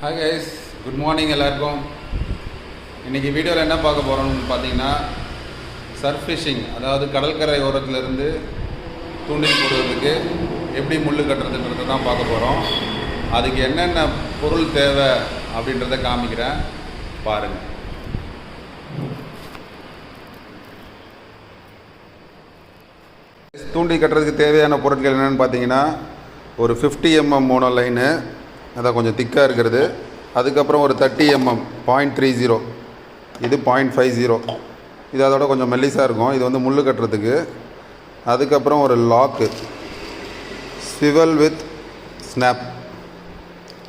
Hi guys good morning எல்லாருக்கும். இன்றைக்கி வீடியோவில் என்ன பார்க்க போகிறோம்னு பார்த்தீங்கன்னா சர்ஃப் ஃபிஷிங் அதாவது கடற்கரை ஓரத்துலேருந்து தூண்டில் போடுறதுக்கு எப்படி முள் கட்டுறதுன்றதை தான் பார்க்க போகிறோம் அதுக்கு என்னென்ன பொருள் தேவை அப்படின்றத காமிக்கிறேன். பாருங்கள் தூண்டி கட்டுறதுக்கு தேவையான பொருட்கள் என்னென்னு பார்த்தீங்கன்னா ஒரு ஃபிஃப்டி எம்எம் மோனோ லைனு அதான் கொஞ்சம் திக்காக இருக்கிறது. அதுக்கப்புறம் ஒரு thirty mm point three zero இது பாயிண்ட் ஃபைவ் ஜீரோ இது அதோட கொஞ்சம் மெல்லிஸாக இருக்கும். இது வந்து முள் கட்டுறதுக்கு. அதுக்கப்புறம் ஒரு lock swivel with snap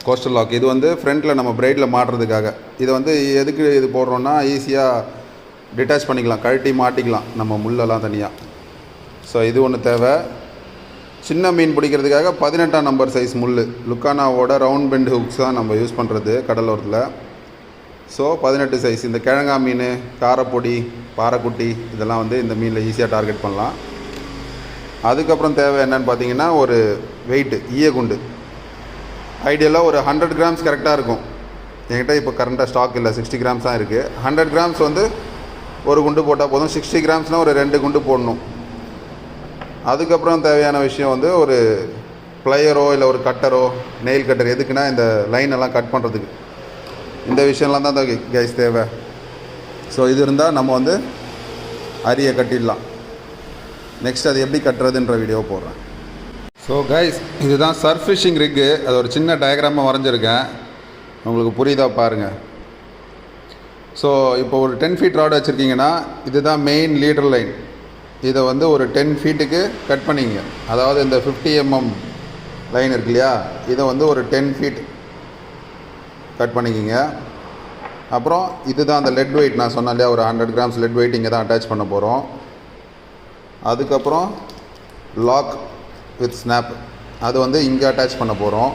coastal lock இது வந்து ஃப்ரண்ட்டில் நம்ம பிரைட்டில் மாட்டுறதுக்காக. இதை வந்து எதுக்கு இது போடுறோன்னா ஈஸியாக டிட்டாச் பண்ணிக்கலாம். கழட்டி மாட்டிக்கலாம். நம்ம முள்ளெல்லாம் தனியாக ஸோ இது ஒன்று தேவை. சின்ன மீன் பிடிக்கிறதுக்காக பதினெட்டாம் நம்பர் சைஸ் முள் லுக்கானாவோட ரவுண்ட் பெண்ட் ஹுக்ஸ் தான் நம்ம யூஸ் பண்ணுறது கடலோரத்தில். ஸோ பதினெட்டு சைஸ் இந்த கிழங்கா மீன் காரப்பொடி பாறைக்குட்டி இதெல்லாம் வந்து இந்த மீனில் ஈஸியாக டார்கெட் பண்ணலாம். அதுக்கப்புறம் தேவை என்னன்னு பார்த்தீங்கன்னா ஒரு வெயிட்டு ஈயகுண்டு ஐடியலாக ஒரு ஹண்ட்ரட் கிராம்ஸ் கரெக்டாக இருக்கும். என்கிட்ட இப்போ கரண்ட்டாக ஸ்டாக் இல்லை சிக்ஸ்டி கிராம்ஸ் தான் இருக்குது ஹண்ட்ரட் கிராம்ஸ் வந்து ஒரு குண்டு போட்டால் போதும். சிக்ஸ்டி கிராம்ஸ்னால் ஒரு ரெண்டு குண்டு போடணும். அதுக்கப்புறம் தேவையான விஷயம் வந்து ஒரு பிளையரோ இல்லை ஒரு கட்டரோ நெயில் கட்டர் எதுக்குன்னா இந்த லைன் எல்லாம் கட் பண்ணுறதுக்கு இந்த விஷயம்லாம் தான் இந்த கைஸ் தேவை. ஸோ இது இருந்தால் நம்ம வந்து அரிய கட்டிடலாம். நெக்ஸ்ட் அது எப்படி கட்டுறதுன்ற வீடியோ போடுறேன். ஸோ கைஸ் இதுதான் சர்ஃப் ஃபிஷிங் ரிக்கு அது ஒரு சின்ன டயக்ராமாக வரைஞ்சிருக்கேன். உங்களுக்கு புரியுதா பாருங்கள் ஸோ இப்போ ஒரு டென் ஃபீட் ராடு வச்சுருக்கீங்கன்னா இதுதான் மெயின் லீடர் லைன் இதை வந்து ஒரு டென் ஃபீட்டுக்கு கட் பண்ணிங்க. அதாவது இந்த ஃபிஃப்டி எம்எம் லைன் இருக்கு இல்லையா? இதை வந்து ஒரு டென் ஃபீட் கட் பண்ணிக்கிங்க. அப்புறம் இதுதான் அந்த லெட் வெயிட் நான் சொன்னேன் இல்லையா? ஒரு ஹண்ட்ரட் கிராம்ஸ் லெட் வெயிட் இங்கே தான் அட்டாச் பண்ண போகிறோம் அதுக்கப்புறம் லாக் வித் ஸ்னாப் அது வந்து இங்கே அட்டாச் பண்ண போகிறோம்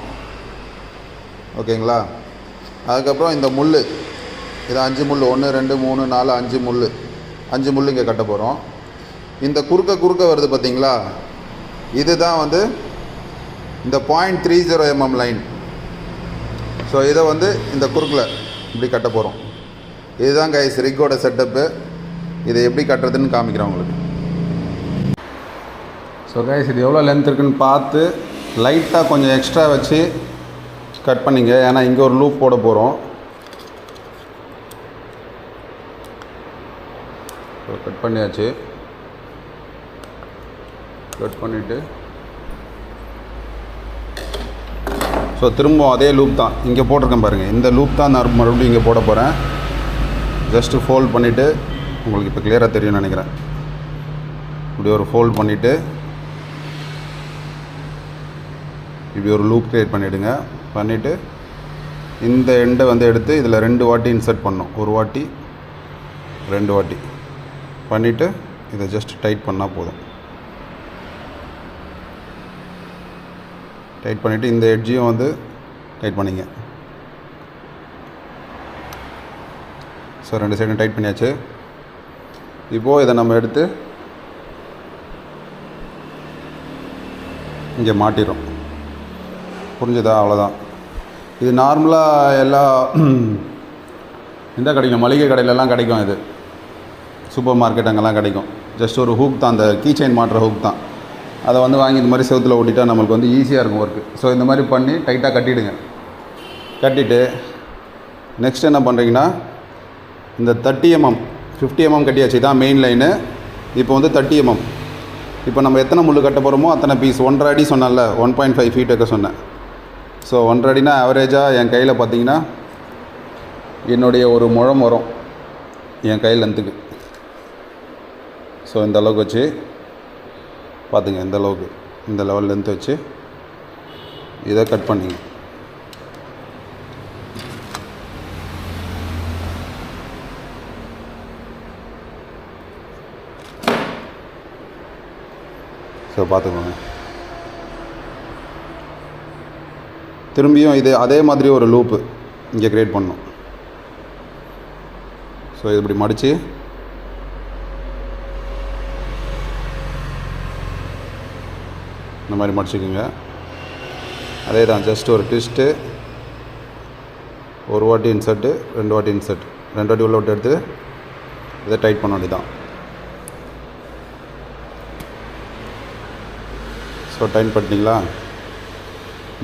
ஓகேங்களா அதுக்கப்புறம் இந்த முள் இது அஞ்சு முள் ஒன்று ரெண்டு மூணு நாலு அஞ்சு முள் அஞ்சு முள் இங்கே கட்ட போகிறோம் இந்த குறுக்க குறுக்க வருது பார்த்தீங்களா இதுதான் வந்து இந்த point three zero mm line so இதை வந்து இந்த குறுக்கில் இப்படி கட்ட போகிறோம் இதுதான் கைஸ் ரிக்கோட செட்டப்பு இதை எப்படி கட்டுறதுன்னு காமிக்கிறேன் உங்களுக்கு. ஸோ கைஸ் இது எவ்வளோ லென்த் இருக்குன்னு பார்த்து லைட்டாக கொஞ்சம் எக்ஸ்ட்ரா வச்சு கட் பண்ணிங்க. ஏன்னா இங்கே ஒரு லூப் போட போகிறோம் கட் பண்ணியாச்சு. கட் பண்ணிவிட்டு ஸோ திரும்பவும் அதே லூப் தான். இங்கே போட்டிருக்கேன் பாருங்கள் இந்த லூப் தான் நான் மறுபடியும் இங்கே போட போகிறேன் ஜஸ்ட்டு ஃபோல்ட் பண்ணிவிட்டு உங்களுக்கு இப்போ கிளியராக தெரியும்னு நினைக்கிறேன். இப்படி ஒரு ஃபோல்ட் பண்ணிவிட்டு இப்படி ஒரு லூப் க்ரியேட் பண்ணிவிடுங்க பண்ணிவிட்டு இந்த எண்டை வந்து எடுத்து இதில் ரெண்டு வாட்டி இன்சர்ட் பண்ணோம் ஒரு வாட்டி ரெண்டு வாட்டி. பண்ணிவிட்டு இதை ஜஸ்ட் டைட் பண்ணால் போதும். டைட் பண்ணிவிட்டு இந்த எட்ஜையும் வந்து டைட் பண்ணிங்க. ஸோ ரெண்டு சைடும் டைட் பண்ணியாச்சு. இப்போது இதை நம்ம எடுத்து இங்கே மாட்டிடும் புரிஞ்சுதா? அவ்வளோதான். இது நார்மலாக எல்லா எந்த கிடைக்கும்? மளிகை கடையிலலாம் கிடைக்கும் இது. சூப்பர் மார்க்கெட் அங்கெல்லாம் கிடைக்கும். ஜஸ்ட் ஒரு ஹூக் தான். அந்த கீ செயின் மாட்டுற ஹூக் தான். அதை வந்து வாங்கி இந்த மாதிரி செவத்தில் ஓட்டிட்டா நம்மளுக்கு வந்து ஈஸியாக இருக்கும் ஒர்க்கு ஸோ இந்த மாதிரி பண்ணி டைட்டாக கட்டிவிடுங்க கட்டிட்டு நெக்ஸ்ட் என்ன பண்ணுறீங்கன்னா இந்த தேர்ட்டி எம்எம் ஃபிஃப்டி எம்எம் கட்டியாச்சு. இதான் மெயின் லைனு இப்போ வந்து தேர்ட்டி எம்எம் mm. இப்போ நம்ம எத்தனை முள் கட்ட போகிறோமோ அத்தனை பீஸ் ஒன்றரை அடி சொன்னேன்ல ஒன் பாயிண்ட் ஃபைவ் ஃபீட் சொன்னேன். ஸோ ஒன்றரை அடினா ஆவரேஜாக என் கையில் பார்த்தீங்கன்னா என்னுடைய ஒரு முழம் வரும். என் கையில் லென்த்துக்கு ஸோ இந்த அளவுக்கு வச்சு பார்த்துங்க இந்த அளவுக்கு. இந்த லெவல் லென்த் வச்சு இதை கட் பண்ணிங்க. ஸோ பார்த்துக்கோங்க. திரும்பியும் இது அதே மாதிரி ஒரு லூப்பு இங்கே க்ரியேட் பண்ணும் ஸோ இது இப்படி மடித்து இந்த மாதிரி மடிச்சுக்குங்க. அதே தான் ஜஸ்ட் ஒரு ட்விஸ்ட்டு ஒரு வாட்டி இன்சர்ட்டு ரெண்டு வாட்டி இன்சர்ட் ரெண்டு வாட்டி உள்ள விட்டு எடுத்து இதை டைட் பண்ண வேண்டியதான் ஸோ டைட் பண்ணிட்டீங்களா?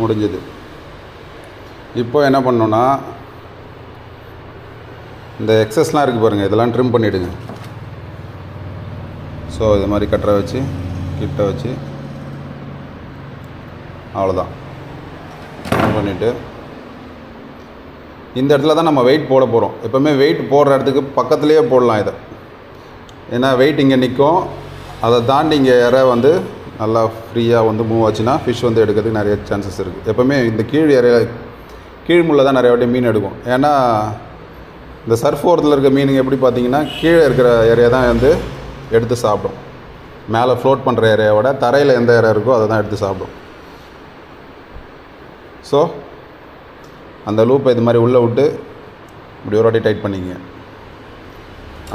முடிஞ்சது. இப்போ என்ன பண்ணோன்னா இந்த எக்ஸஸ்லாம் இருக்குது பாருங்கள் இதெல்லாம் ட்ரிம் பண்ணிவிடுங்க ஸோ இது மாதிரி கட்டரை வச்சு கிட்ட வச்சு அவ்வளோதான் ட்ரிம் பண்ணிவிட்டு இந்த இடத்துல தான் நம்ம வெயிட் போட போகிறோம் எப்போவுமே வெயிட் போடுற இடத்துக்கு பக்கத்துலேயே போடலாம் இதை. ஏன்னா வெயிட் இங்கே நிற்கும் அதை தாண்டி இங்கே இற வந்து நல்லா ஃப்ரீயாக வந்து மூவ் ஆச்சுன்னா ஃபிஷ் வந்து எடுக்கிறதுக்கு நிறைய சான்சஸ் இருக்குது எப்போவுமே இந்த கீழ் இறைய கீழ் முள்ள தான் நிறைய வாட்டி மீன் எடுக்கும். ஏன்னா இந்த சர்ஃப் ஓரத்தில் இருக்க மீனுங்க எப்படி பார்த்தீங்கன்னா கீழே இருக்கிற ஏரியா தான் வந்து எடுத்து சாப்பிடும். மேலே ஃப்ளோட் பண்ணுற ஏரியாவோட தரையில் எந்த ஏரியா இருக்கோ அதை தான் எடுத்து சாப்பிடும். ஸோ அந்த லூப்பை இது மாதிரி உள்ளே விட்டு இப்படி ஒரு வாட்டி டைட் பண்ணிக்கங்க.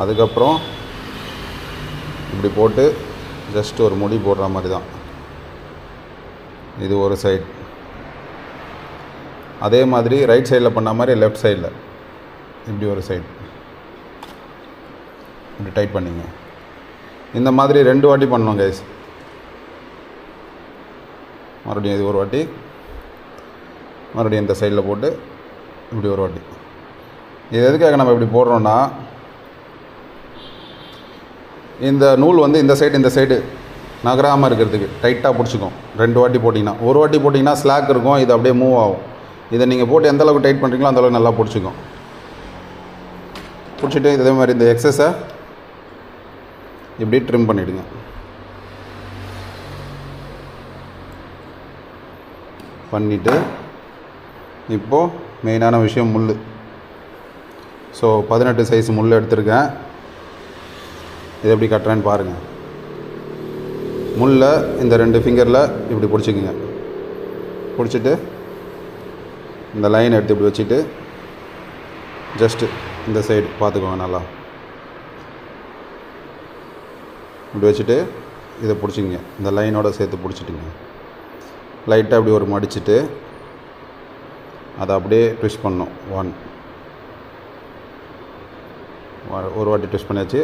அதுக்கப்புறம் இப்படி போட்டு ஜஸ்ட் ஒரு முடி போடுற மாதிரி தான். இது ஒரு சைட் அதே மாதிரி ரைட் சைடில் பண்ண மாதிரி லெஃப்ட் சைடில் இப்படி ஒரு சைட் இப்படி டைட் பண்ணிங்க. இந்த மாதிரி ரெண்டு வாட்டி பண்ணோம் கைஸ் மறுபடியும் இது ஒரு வாட்டி. மறுபடியும் இந்த சைடில் போட்டு இப்படி ஒரு வாட்டி. இது எதுக்காக நம்ம இப்படி போடுறோன்னா இந்த நூல் வந்து இந்த சைடு இந்த சைடு நகராமல் இருக்கிறதுக்கு டைட்டாக பிடிச்சிக்கும். ரெண்டு வாட்டி போட்டிங்கன்னா. ஒரு வாட்டி போட்டிங்கன்னா ஸ்லாக் இருக்கும் இது அப்படியே மூவ் ஆகும். இதை நீங்கள் போட்டு எந்த அளவுக்கு டைட் பண்ணுறீங்களோ அந்த அளவுக்கு நல்லா பிடிச்சிக்கும். பிடிச்சிட்டு இதே மாதிரி இந்த எக்ஸஸை இப்படி ட்ரிம் பண்ணிவிடுங்க பண்ணிவிட்டு இப்போது மெயினான விஷயம் முள் ஸோ பதினெட்டு சைஸ் முள் எடுத்திருக்கேன். இது எப்படி கட்டுறேன்னு பாருங்கள் முள்ள இந்த ரெண்டு ஃபிங்கரில் இப்படி பிடிச்சிக்குங்க. பிடிச்சிட்டு இந்த லைன் எடுத்து இப்படி வச்சுட்டு ஜஸ்ட்டு இந்த சைடு பார்த்துக்கோங்க நல்லா. இப்படி வச்சுட்டு இதை பிடிச்சிங்க இந்த லைனோட சேர்த்து பிடிச்சிட்டுங்க. லைட்டாக இப்படி ஒரு மடிச்சுட்டு அதை அப்படியே ட்விஸ்ட் பண்ணும் ஒன் ஒரு வாட்டி ட்விஸ்ட் பண்ணியாச்சு.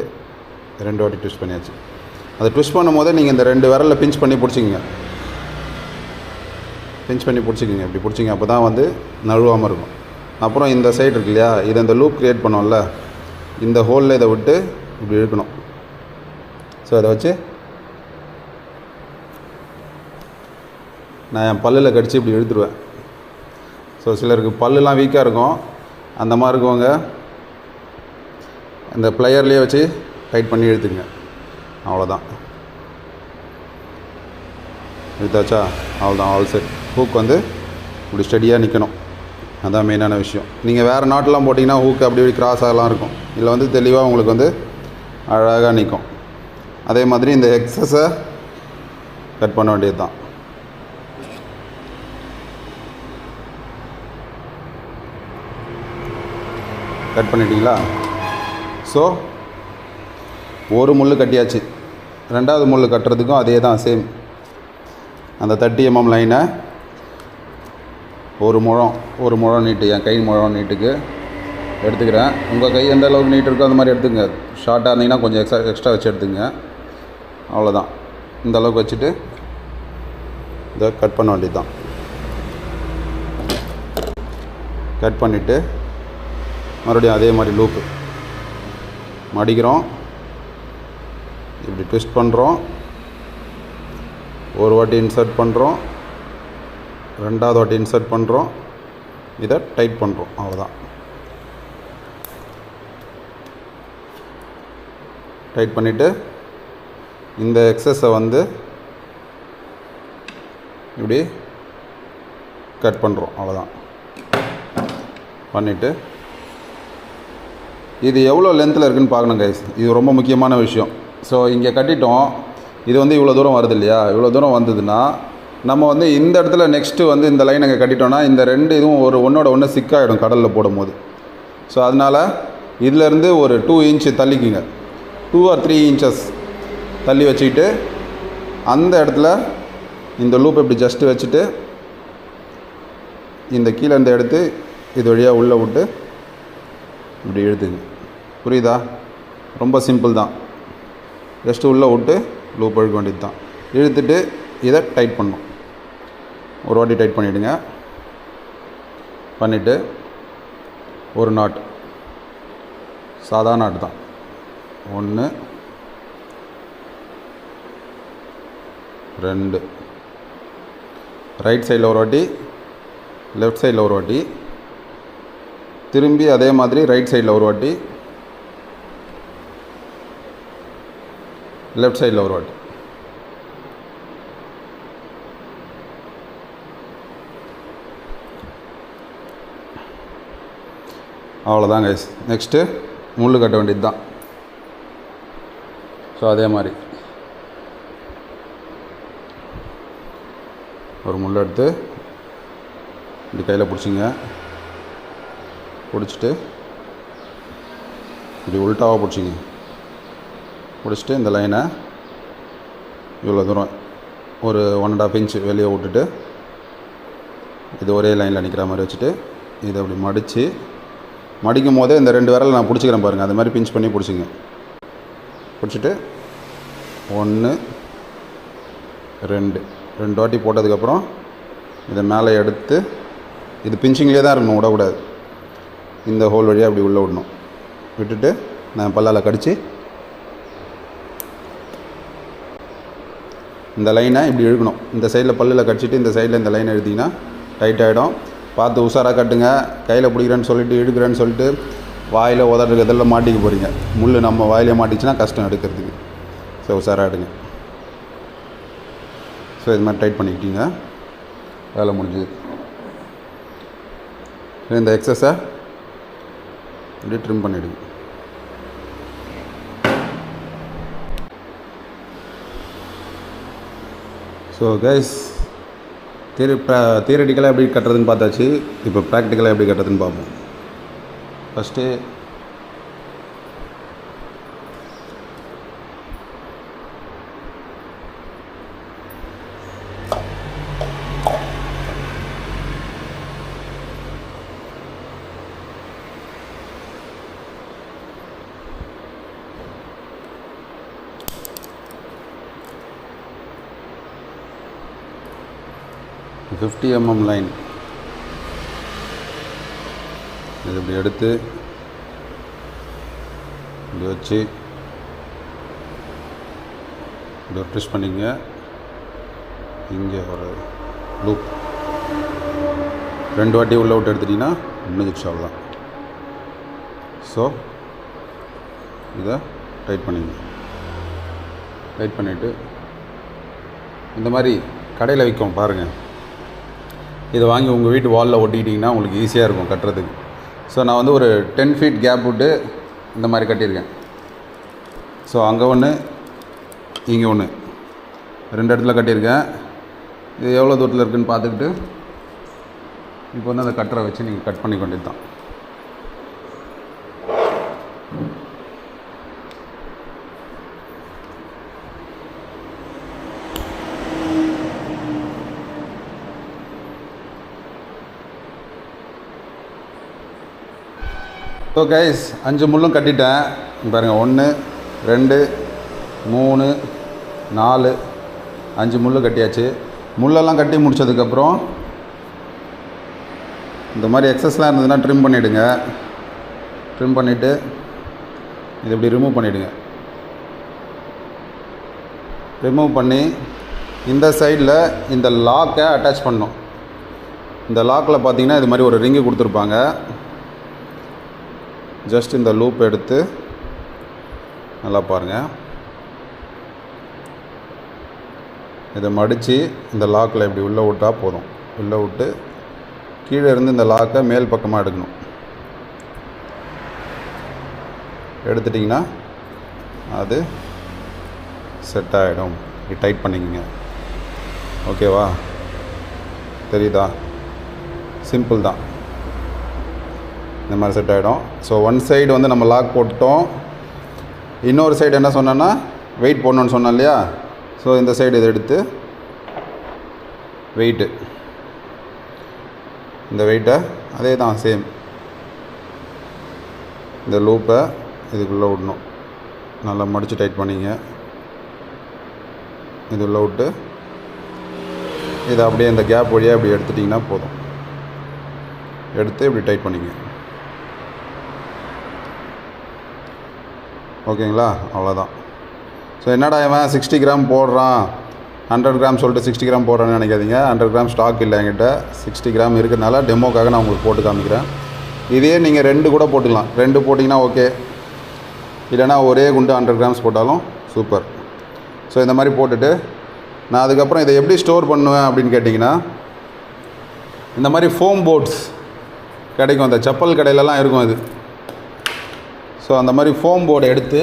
ரெண்டு வாட்டி ட்விஸ்ட் பண்ணியாச்சு. அதை ட்விஸ்ட் பண்ணும்போது நீங்கள் இந்த ரெண்டு விரலில் பிஞ்ச் பண்ணி பிடிச்சிக்கிங்க. பிஞ்ச் பண்ணி பிடிச்சிக்கிங்க. இப்படி பிடிச்சிங்க அப்போ தான் வந்து நழுவாமல் இருக்கும். அப்புறம் இந்த சைடு இருக்கு இல்லையா? இதை இந்த லூப் க்ரியேட் பண்ணோம்ல இந்த ஹோலில் இதை விட்டு இப்படி இழுக்கணும். ஸோ அதை வச்சு நான் என் பல்லில் கடித்து இப்படி இழுத்துருவேன். ஸோ சிலருக்கு பல்லுலாம் வீக்காக இருக்கும். அந்த மாதிரி இருக்கவங்க இந்த ப்ளையர்லேயே வச்சு டைட் பண்ணி இழுத்துங்க அவ்வளோதான் இழுத்தாச்சா? அவ்வளோதான் ஆல் செட் ஹூக் வந்து இப்படி ஸ்டடியாக நிற்கணும் அதுதான் மெயினான விஷயம். நீங்கள் வேறு நாட்டெலாம் போட்டிங்கன்னா ஹூக் அப்படி இப்படி கிராஸ் ஆகலாம் இருக்கும். இதில் வந்து தெளிவாக உங்களுக்கு வந்து அழகாக நிற்கும் அதே மாதிரி இந்த எக்ஸஸை கட் பண்ண வேண்டியது தான் கட் பண்ணிட்டீங்களா? ஸோ ஒரு முள் கட்டியாச்சு. ரெண்டாவது முள் கட்டுறதுக்கும் அதே தான் சேம் அந்த தேர்ட்டி எம்எம் லைனை ஒரு முழம் ஒரு முழம் நீட்டு என் கை முழம் நீட்டுக்கு எடுத்துக்கிறேன். உங்கள் கை எந்த அளவுக்கு நீட் இருக்கோ அந்த மாதிரி எடுத்துங்க. ஷார்ட்டாக இருந்தீங்கன்னா கொஞ்சம் எக்ஸ்ட்ரா எக்ஸ்ட்ரா வச்சு எடுத்துங்க. அவ்வளோதான் இந்த அளவுக்கு வச்சுட்டு இதை கட் பண்ண வேண்டியது தான் கட் பண்ணிவிட்டு மறுபடியும் அதே மாதிரி லூப்பு மடிக்கிறோம். இப்படி ட்விஸ்ட் பண்ணுறோம் ஒரு வாட்டி இன்சர்ட் பண்ணுறோம் ரெண்டாவது வாட்டி இன்சர்ட் பண்ணுறோம் இதை டைட் பண்ணுறோம் அவ்வளோதான் டைட் பண்ணிவிட்டு இந்த எக்ஸஸை வந்து இப்படி கட் பண்ணுறோம் அவ்வளோதான் பண்ணிவிட்டு இது எவ்வளோ லென்த்தில் இருக்குதுன்னு பார்க்கணும் கைஸ் இது ரொம்ப முக்கியமான விஷயம். ஸோ இங்கே கட்டிட்டோம். இது வந்து இவ்வளோ தூரம் வருது இல்லையா? இவ்வளோ தூரம் வந்ததுன்னா நம்ம வந்து இந்த இடத்துல நெக்ஸ்ட்டு வந்து இந்த லைன் அங்கே கட்டிட்டோம்னா இந்த ரெண்டு இதுவும் ஒரு ஒன்றோட ஒன்று சிக்காகிடும் கடலில் போடும்போது. ஸோ அதனால் இதிலேருந்து ஒரு டூ இன்ச்சு தள்ளிக்குங்க. டூ ஆர் த்ரீ இன்ச்சஸ் தள்ளி வச்சுக்கிட்டு அந்த இடத்துல இந்த லூப் இப்படி ஜஸ்ட்டு வச்சுட்டு இந்த கீழே இந்த எடுத்து இது வழியாக உள்ளே விட்டு இப்படி எழுதுங்க புரியுதா? ரொம்ப சிம்பிள் தான். ஜஸ்ட்டு உள்ளே விட்டு லூப் அழுக்க வேண்டியது தான். இழுத்துட்டு இதை டைட் பண்ணும் ஒரு வாட்டி டைட் பண்ணிவிடுங்க பண்ணிவிட்டு ஒரு நாட் சாதா நாட் தான். ஒன்று ரெண்டு. ரைட் சைடில் ஒரு வாட்டி லெஃப்ட் சைடில் ஒரு வாட்டி. திரும்பி அதே மாதிரி ரைட் சைடில் ஒரு வாட்டி. லெஃப்ட் சைடில் ஒரு வாட்டி அவ்வளோதான் கைஸ் நெக்ஸ்ட்டு முள் கட்ட வேண்டியது தான் ஸோ அதே மாதிரி. ஒரு முள் எடுத்து இப்படி கையில் பிடிச்சிங்க. பிடிச்சிட்டு இப்படி உல்ட்டாவாக பிடிச்சிங்க. பிடிச்சிட்டு இந்த லைனை இவ்வளோ தூரம் ஒரு ஒன் அண்ட் ஆஃப் இன்ச் வெளியே விட்டுட்டு இது ஒரே லைனில் நிற்கிற மாதிரி வச்சுட்டு இதை அப்படி மடித்து மடிக்கும் போதே இந்த ரெண்டு விரல் நான் பிடிச்சிக்கிறேன் பாருங்கள் அது மாதிரி பிஞ்ச் பண்ணி பிடிச்சிங்க. பிடிச்சிட்டு ஒன்று ரெண்டு. ரெண்டு வாட்டி போட்டதுக்கப்புறம் இதை மேலே எடுத்து இது பிஞ்சிங்லேயே தான் இருக்கணும் விடக்கூடாது. இந்த ஹோல் வழியாக அப்படி உள்ளே விடணும். விட்டுட்டு நான் பல்லால் கடித்து இந்த லைனை இப்படி இழுக்கணும். இந்த சைடில் பல்லில் கடிச்சிட்டு இந்த சைடில் இந்த லைனை எழுதிங்கன்னா டைட் ஆகிடும் பார்த்து உஷாராக கட்டுங்க. கையில் பிடிக்கிறேன்னு சொல்லிட்டு இழுக்கிறேன்னு சொல்லிட்டு வாயில் உதறது இதெல்லாம் மாட்டிக்க போகிறீங்க முள் நம்ம வாயிலே மாட்டிச்சுன்னா கஷ்டம் எடுக்கிறதுக்கு. ஸோ உஷாராக எடுங்க ஸோ இது மாதிரி டைட் பண்ணிக்கிட்டீங்க. வேலை முடிஞ்சுது. இந்த எக்ஸஸை இப்படி ட்ரிம் பண்ணிவிடுங்க ஸோ கைஸ் தியரி தியரட்டிக்கலாக எப்படி கட்டுறதுன்னு பார்த்தாச்சு. இப்போ ப்ராக்டிக்கலாக எப்படி கட்டுறதுன்னு பார்ப்போம். ஃபஸ்ட்டு ஃபிஃப்டி எம்எம் லைன் இது இப்படி எடுத்து இப்படி வச்சு இப்படி ஒரு ட்விஸ்ட் பண்ணிங்க. இங்கே ஒரு லூப் ரெண்டு வாட்டி உள்ள விட்டு எடுத்துட்டிங்கன்னா முடிஞ்சிடுச்சு அவ்வளோதான் ஸோ இதை டைட் பண்ணிங்க. டைட் பண்ணிவிட்டு இந்த மாதிரி கடையில் விற்கும் பாருங்கள் இதை வாங்கி உங்கள் வீட்டு வாலில் ஒட்டிக்கிட்டிங்கன்னா உங்களுக்கு ஈஸியாக இருக்கும் கட்டுறதுக்கு. ஸோ நான் வந்து ஒரு டென் ஃபீட் கேப் விட்டு இந்த மாதிரி கட்டியிருக்கேன். ஸோ அங்கே ஒன்று இங்கே ஒன்று ரெண்டு இடத்துல கட்டியிருக்கேன். இது எவ்வளோ தூரத்தில் இருக்குதுன்னு பார்த்துக்கிட்டு இப்போ வந்து அந்த கட்டரை வச்சு நீங்கள் கட் பண்ணி கொண்டு தான் ஸோ கைஸ் அஞ்சு முள்ளும் கட்டிட்டேன். பாருங்கள் ஒன்று ரெண்டு மூணு நாலு அஞ்சு முள் கட்டியாச்சு. முள்ளெல்லாம் கட்டி முடிச்சதுக்கப்புறம் இந்த மாதிரி எக்ஸஸ்லாம் இருந்ததுன்னா ட்ரிம் பண்ணிவிடுங்க ட்ரிம் பண்ணிவிட்டு இது இப்படி ரிமூவ் பண்ணிவிடுங்க ரிமூவ் பண்ணி இந்த சைடில் இந்த லாக்கை அட்டாச் பண்ணணும். இந்த லாக்கில் பார்த்தீங்கன்னா இது மாதிரி ஒரு ரிங்கு கொடுத்துருப்பாங்க. ஜஸ்ட் இந்த லூப் எடுத்து நல்லா பாருங்கள் இதை மடித்து இந்த லாக்கில் இப்படி உள்ளே விட்டால் போதும். உள்ளே விட்டு கீழே இருந்து இந்த லாக்கை மேல் பக்கமாக எடுக்கணும். எடுத்துட்டிங்கன்னா அது செட் ஆகிடும் இப்படி டைட் பண்ணிக்கங்க. ஓகேவா தெரியுதா? சிம்பிள் தான். இந்த மாதிரி செட் ஆகிடும் ஸோ ஒன் சைடு வந்து நம்ம லாக் போட்டோம் இன்னொரு சைடு என்ன சொன்னோன்னா வெயிட் போடணுன்னு சொன்னோம் இல்லையா? ஸோ இந்த சைடு இதை எடுத்து வெயிட்டு இந்த வெயிட்டை அதே தான் சேம் இந்த லூப்பை இதுக்குள்ளே விடணும். நல்லா மடித்து டைட் பண்ணிங்க. இது விட்டு இதை அப்படியே இந்த கேப் வழியாக இப்படி எடுத்துட்டிங்கன்னா போதும். எடுத்து இப்படி டைட் பண்ணிங்க. ஓகேங்களா? அவ்வளோதான் ஸோ என்னடா இவன் சிக்ஸ்டி கிராம் போடுறான்? ஹண்ட்ரட் கிராம் சொல்லிட்டு சிக்ஸ்டி கிராம் போடுறேன்னு நினைக்காதீங்க. ஹண்ட்ரட் கிராம் ஸ்டாக் இல்லை என்கிட்ட. சிக்ஸ்டி கிராம் இருக்கிறதுனால டெமோக்காக நான் உங்களுக்கு போட்டு காமிக்கிறேன். இதே நீங்கள் ரெண்டு கூட போட்டுக்கலாம். ரெண்டு போட்டிங்கன்னா ஓகே இல்லைனா ஒரே குண்டு ஹண்ட்ரட் கிராம்ஸ் போட்டாலும் சூப்பர் ஸோ இந்த மாதிரி போட்டுட்டு நான் அதுக்கப்புறம் இதை எப்படி ஸ்டோர் பண்ணுவேன் அப்படின்னு கேட்டிங்கன்னா இந்த மாதிரி ஃபோம் போர்ட்ஸ் கிடைக்கும். அந்த செப்பல் கடையிலலாம் இருக்கும் இது. ஸோ அந்த மாதிரி ஃபோம் போர்டை எடுத்து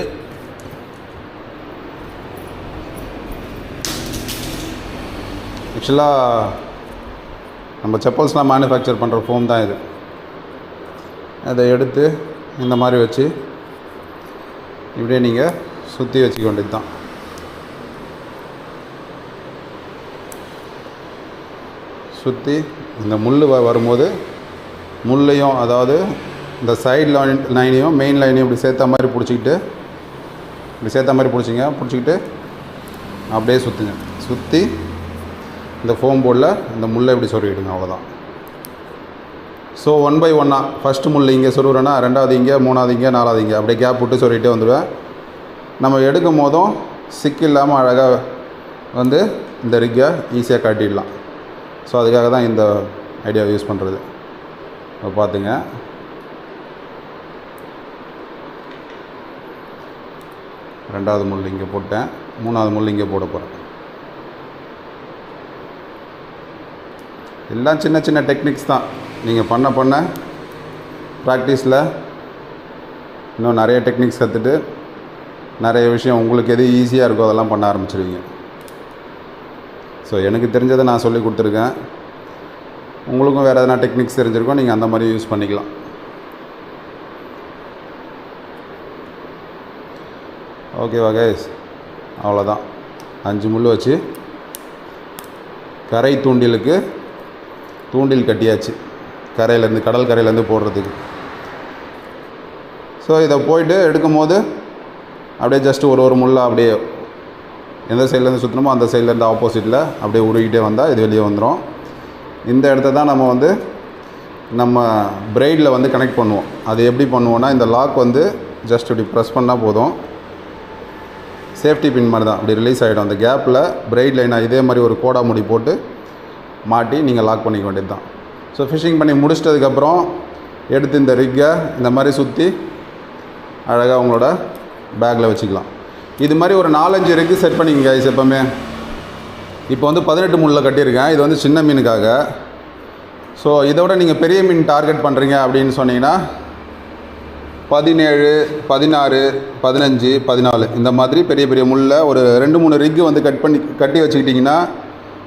ஆக்சுவலாக நம்ம செப்பல்ஸ்லாம் மேனுஃபேக்சர் பண்ணுற ஃபோம் தான் இது. அதை எடுத்து இந்த மாதிரி வச்சு இப்படியே நீங்கள் சுற்றி வச்சுக்க வேண்டியது தான் சுற்றி இந்த முள் வ வரும்போது முள்ளையும் அதாவது இந்த சைடு லைன் லைனையும் மெயின் லைனையும் இப்படி சேர்த்த மாதிரி பிடிச்சிக்கிட்டு இப்படி சேர்த்த மாதிரி பிடிச்சிங்க பிடிச்சிக்கிட்டு அப்படியே சுற்றுங்க சுற்றி இந்த ஃபோம் போர்டில் இந்த முள்ளை இப்படி சொருகிடுங்க அவ்வளோதான் ஸோ ஒன் பை ஒன்னாக ஃபஸ்ட்டு முள் இங்கே சொருகிறேன்னா ரெண்டாவது இங்கே மூணாவது இங்கே நாலாவது இங்கே அப்படியே கேப் விட்டு சொருகிட்டே வந்துடுவேன். நம்ம எடுக்கும் போதும் சிக்கு இல்லாமல் அழகாக வந்து இந்த ரிக்கை ஈஸியாக காட்டிடலாம். ஸோ அதுக்காக தான் இந்த ஐடியா யூஸ் பண்ணுறது இப்போ பார்த்துங்க ரெண்டாவது முள் இங்கே போட்டேன். மூணாவது முள் இங்கே போட போகிறேன் எல்லாம் சின்ன சின்ன டெக்னிக்ஸ் தான். நீங்கள் பண்ண பண்ண ப்ராக்டிஸில் இன்னும் நிறைய டெக்னிக்ஸ் கற்றுட்டு நிறைய விஷயம் உங்களுக்கு எது ஈஸியாக இருக்கோ அதெல்லாம் பண்ண ஆரம்பிச்சிருவீங்க. ஸோ எனக்கு தெரிஞ்சதை நான் சொல்லி கொடுத்துருக்கேன். உங்களுக்கும் வேறு எதனா டெக்னிக்ஸ் தெரிஞ்சிருக்கோம் நீங்கள் அந்த மாதிரி யூஸ் பண்ணிக்கலாம். ஓகேவா கேஸ் அவ்வளோதான். அஞ்சு முள் வச்சு கரை தூண்டிலுக்கு தூண்டில் கட்டியாச்சு. கரையிலேருந்து கடல் கரையிலேருந்து போடுறதுக்கு. ஸோ இதை போயிட்டு எடுக்கும் போது அப்படியே ஜஸ்ட்டு ஒரு ஒரு முள்ளை அப்படியே எந்த சைட்லேருந்து சுற்றணுமோ அந்த சைட்லேருந்து ஆப்போசிட்டில் அப்படியே உருகிட்டே வந்தால் இது வெளியே வந்துடும் இந்த இடத்த தான் நம்ம வந்து நம்ம பிரைடில் வந்து கனெக்ட் பண்ணுவோம். அது எப்படி பண்ணுவோன்னா இந்த லாக் வந்து ஜஸ்ட் இப்படி ப்ரெஸ் பண்ணால் போதும். சேஃப்டி பின் மாதிரி தான். அப்படி ரிலீஸ் ஆகிடும் அந்த கேப்பில் பிரைட் லைனாக இதே மாதிரி ஒரு கோடா முடி போட்டு மாட்டி நீங்கள் லாக் பண்ணிக்க வேண்டியது தான். ஸோ ஃபிஷிங் பண்ணி முடிச்சிட்டதுக்கப்புறம் எடுத்து இந்த ரிக்கை இந்த மாதிரி சுற்றி அழகாக உங்களோட பேக்கில் வச்சுக்கலாம். இது மாதிரி ஒரு நாலஞ்சு ரிக்கு செட் பண்ணிக்கங்க guys எப்போவுமே. இப்போ வந்து பதினெட்டு முள்ளில் கட்டியிருக்கேன். இது வந்து சின்ன மீனுக்காக. ஸோ இதை விட நீங்கள் பெரிய மீன் டார்கெட் பண்ணுறீங்க அப்படின்னு சொன்னீங்கன்னா பதினேழு பதினாறு பதினஞ்சு பதினாலு. இந்த மாதிரி பெரிய பெரிய முள்ளை ஒரு ரெண்டு மூணு ரிக்கு வந்து கட் பண்ணி கட்டி வச்சுக்கிட்டிங்கன்னா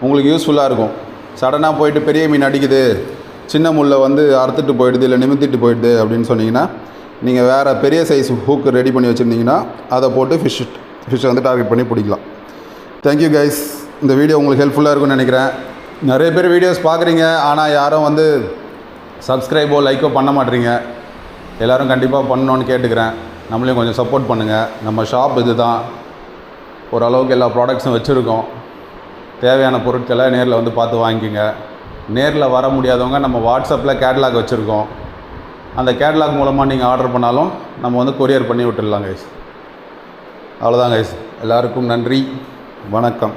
உங்களுக்கு யூஸ்ஃபுல்லாக இருக்கும். சடனாக போயிட்டு பெரிய மீன் அடிக்குது. சின்ன முள்ளை வந்து அறுத்துட்டு போயிடுது இல்லை நிமித்திட்டு போயிடுது அப்படின்னு சொன்னீங்கன்னா நீங்கள் வேறு பெரிய சைஸ் ஹூக்கு ரெடி பண்ணி வச்சுருந்தீங்கன்னா அதை போட்டு ஃபிஷ் ஃபிஷ்ஷை வந்து டார்கெட் பண்ணி பிடிக்கலாம். தேங்க்யூ கைஸ் இந்த வீடியோ உங்களுக்கு ஹெல்ப்ஃபுல்லாக இருக்கும்னு நினைக்கிறேன். நிறைய பேர் வீடியோஸ் பார்க்குறீங்க ஆனால் யாரும் வந்து சப்ஸ்கிரைபோ லைக்கோ பண்ண மாட்டேறீங்க எல்லோரும் கண்டிப்பாக பண்ணணும்னு கேட்டுக்கிறேன். நம்மளையும் கொஞ்சம் சப்போர்ட் பண்ணுங்கள் நம்ம ஷாப் இது தான் ஓரளவுக்கு எல்லா ப்ராடக்ட்ஸும் வச்சுருக்கோம். தேவையான பொருட்களை நேரில் வந்து பார்த்து வாங்கிக்கோங்க. நேரில் வர முடியாதவங்க நம்ம வாட்ஸ்அப்பில் கேட்லாக் வச்சுருக்கோம். அந்த கேட்லாக் மூலமாக நீங்கள் ஆர்டர் பண்ணாலும் நம்ம வந்து கொரியர் பண்ணி விட்டுடலாம் கைஸ் அவ்வளோதான் கைஸ் எல்லாருக்கும் நன்றி. வணக்கம்.